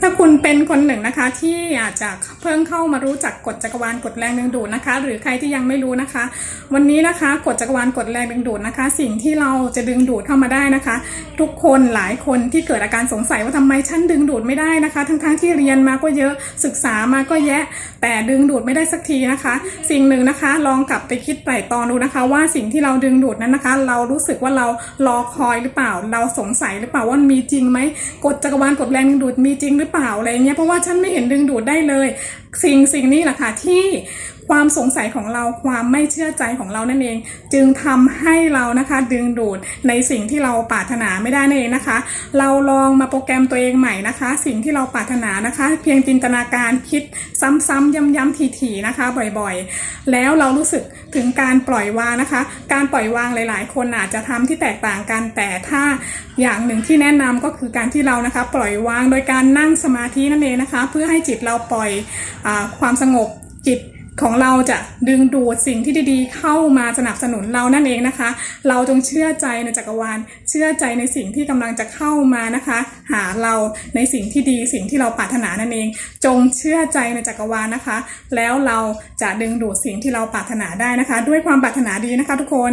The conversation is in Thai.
ถ้าคุณเป็นคนหนึ่งนะคะที่อาจจะเพิ่งเข้ามารู้จักกฎจักรวาลกฎแรงดึงดูดนะคะ หรือใครที่ยังไม่รู้นะคะ วันนี้นะคะกฎจักรวาลกฎแรงดึงดูดนะคะ สิ่งที่เราจะดึงดูดเข้ามาได้นะคะ ทุกคนหลายคนที่เกิดอาการสงสัยว่าทำไมฉันดึงดูดไม่ได้นะคะ ทั้งๆที่เรียนมาก็เยอะศึกษามาก็แยะ แต่ดึงดูดไม่ได้สักทีนะคะ สิ่งหนึ่งนะคะ ลองกลับไปคิดไตร่ตองดูนะคะ ว่าสิ่งที่เราดึงดูดนั้นนะคะ เรารู้สึกว่าเรารอคอยหรือเปล่า เราสงสัยหรือเปล่าว่ามันมีจริงไหมกฎจักรวาลกฎแรงดึงดูดมีจริงหรือเปล่าอะไรเงี้ยเพราะว่าฉันไม่เห็นดึงดูดได้เลย สิ่งสิ่งนี้แหละค่ะที่ ความสงสัยของเราความไม่เชื่อใจของเรานั่นเอง จึงทำให้เรานะคะดึงดูดในสิ่งที่เราปรารถนาไม่ได้นั่นเองนะคะ เราลองมาโปรแกรมตัวเองใหม่นะคะ สิ่งที่เราปรารถนานะคะ เพียงจินตนาการคิดซ้ำๆย้ำๆทีๆนะคะ บ่อยๆ แล้วเรารู้สึกถึงการปล่อยวางนะคะ การปล่อยวางหลาย ๆ คนอาจจะทำที่แตกต่างกันแต่ถ้าอย่างหนึ่งที่แนะนำก็คือการที่เรานะคะ ปล่อยวางโดยการนั่งสมาธินั่นเองนะคะ เพื่อให้จิตเราปล่อยอความสงบจิต ของเราจะดึงดูดสิ่งที่ดีๆ เข้ามาสนับสนุนเรานั่นเองนะคะ เราจงเชื่อใจในจักรวาล เชื่อใจในสิ่งที่กำลังจะเข้ามานะคะ หาเราในสิ่งที่ดีสิ่งที่เราปรารถนานั่นเอง จงเชื่อใจในจักรวาลนะคะ แล้วเราจะดึงดูดสิ่งที่เราปรารถนาได้นะคะ ด้วยความปรารถนาดีนะคะทุกคน